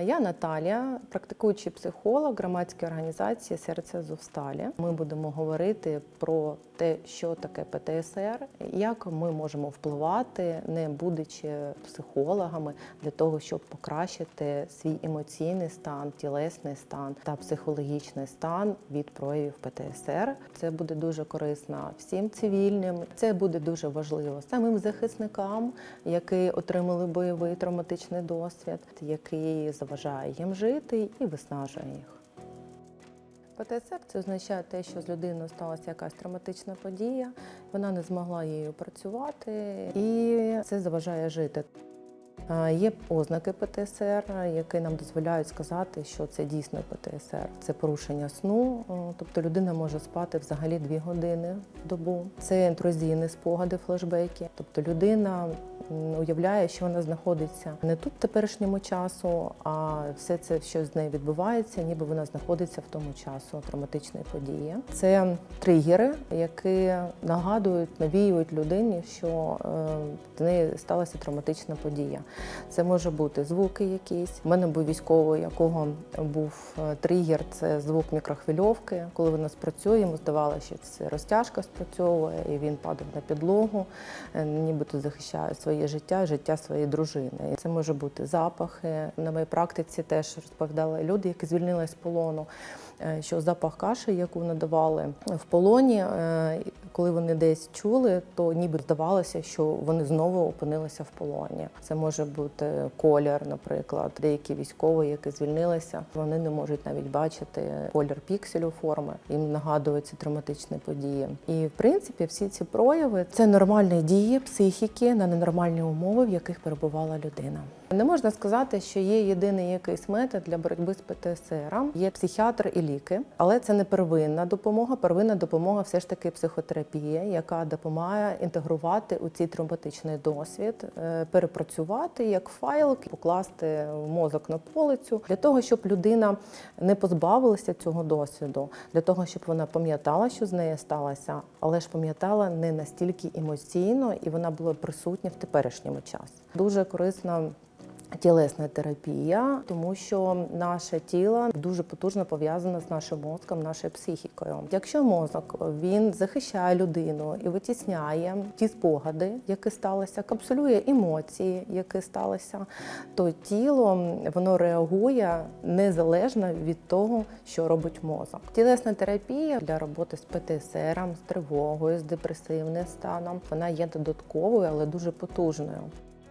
Я Наталія, практикуючий психолог громадської організації Серце Зовсталі. Ми будемо говорити про те, що таке ПТСР, як ми можемо впливати, не будучи психологами, для того, щоб покращити свій емоційний стан, тілесний стан та психологічний стан від проявів ПТСР. Це буде дуже корисно всім цивільним. Це буде дуже важливо самим захисникам, які отримали бойовий травматичний досвід, який заважає їм жити і виснажує їх. ПТСР це означає те, що з людиною сталася якась травматична подія, вона не змогла її працювати, і це заважає жити. Є ознаки ПТСР, які нам дозволяють сказати, що це дійсно ПТСР. Це порушення сну, тобто людина може спати взагалі дві години в добу. Це інтрузійні спогади, флешбеки. Тобто людина уявляє, що вона знаходиться не тут в теперішньому часу, а все це, що з нею відбувається, ніби вона знаходиться в тому часу травматичної події. Це тригери, які нагадують, навіюють людині, що е, в неї сталася травматична подія. Це може бути звуки якісь. У мене був військовий, якого був е, тригер, це звук мікрохвильовки. Коли вона спрацює, йому здавалося, що це розтяжка спрацьовує, і він падав на підлогу, е, нібито захищає своє життя, життя своєї дружини. І це може бути запахи. На моїй практиці теж розповідали люди, які звільнились з полону. е, Що запах каші, яку надавали в полоні, е, коли вони десь чули, то ніби здавалося, що вони знову опинилися в полоні. Це може бути колір, наприклад, деякі військові, які звільнилися, вони не можуть навіть бачити колір пікселю форми. Їм нагадуються травматичні події. І в принципі, всі ці прояви це нормальні дії психіки на ненормальні умови, в яких перебувала людина. Не можна сказати, що є єдиний якийсь метод для боротьби з ПТСР. Є психіатр і ліки, але це не первинна допомога. Первинна допомога все ж таки психотерапія, яка допомагає інтегрувати у цей травматичний досвід, е, перепрацювати як файл, покласти мозок на полицю для того, щоб людина не позбавилася цього досвіду, для того, щоб вона пам'ятала, що з нею сталося, але ж пам'ятала не настільки емоційно, і вона була присутня в теперішньому часі. Дуже корисно Тілесна терапія, тому що наше тіло дуже потужно пов'язане з нашим мозком, нашою психікою. Якщо мозок він захищає людину і витісняє ті спогади, які сталися, капсулює емоції, які сталися, то тіло воно реагує незалежно від того, що робить мозок. Тілесна терапія для роботи з ПТСР, з тривогою, з депресивним станом, вона є додатковою, але дуже потужною.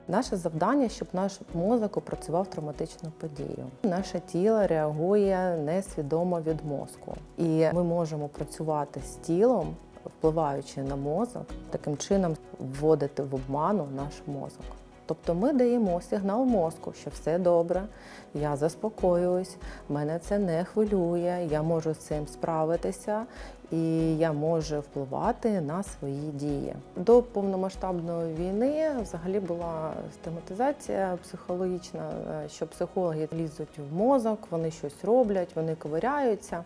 Наше завдання, щоб наш мозок опрацював травматичну подію. Наше тіло реагує несвідомо від мозку, і ми можемо працювати з тілом, впливаючи на мозок, таким чином вводити в обману наш мозок. Тобто ми даємо сигнал мозку, що все добре, я заспокоююсь, мене це не хвилює, я можу з цим справитися і я можу впливати на свої дії. До повномасштабної війни взагалі була стигматизація психологічна, е, що психологи лізуть в мозок, вони щось роблять, вони ковиряються.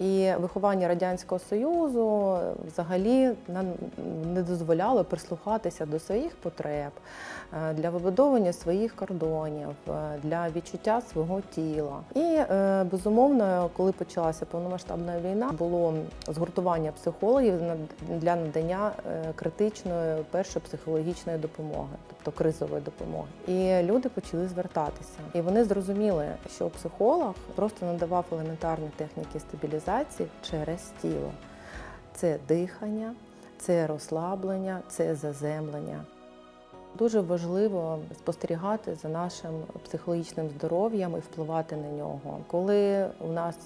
І виховання радянського союзу взагалі нам не дозволяло прислухатися до своїх потреб е, для вибудовування своїх кордонів, е, для відчуття свого тіла. І е, безумовно, коли почалася повномасштабна війна, було згуртування психологів для надання е, критичної першої психологічної допомоги, тобто кризової допомоги. І люди почали звертатися. І вони зрозуміли, що психолог просто надавав елементарні техніки стабілізації через тіло. Це дихання, це розслаблення, це заземлення. Дуже важливо спостерігати за нашим психологічним здоров'ям і впливати на нього. Коли у нас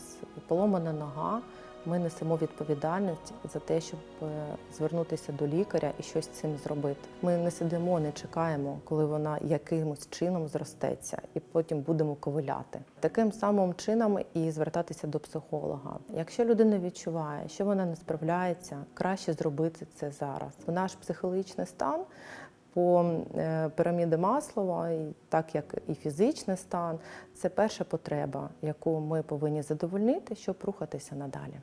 поломана нога, ми несемо відповідальність за те, щоб е, звернутися до лікаря і щось з цим зробити. Ми не сидимо, не чекаємо, коли вона якимось чином зростеться, і потім будемо ковиляти. Таким самим чином і звертатися до психолога. Якщо людина відчуває, що вона не справляється, краще зробити це зараз. Наш психологічний стан по е, піраміді Маслова, так як і фізичний стан, це перша потреба, яку ми повинні задовольнити, щоб рухатися надалі.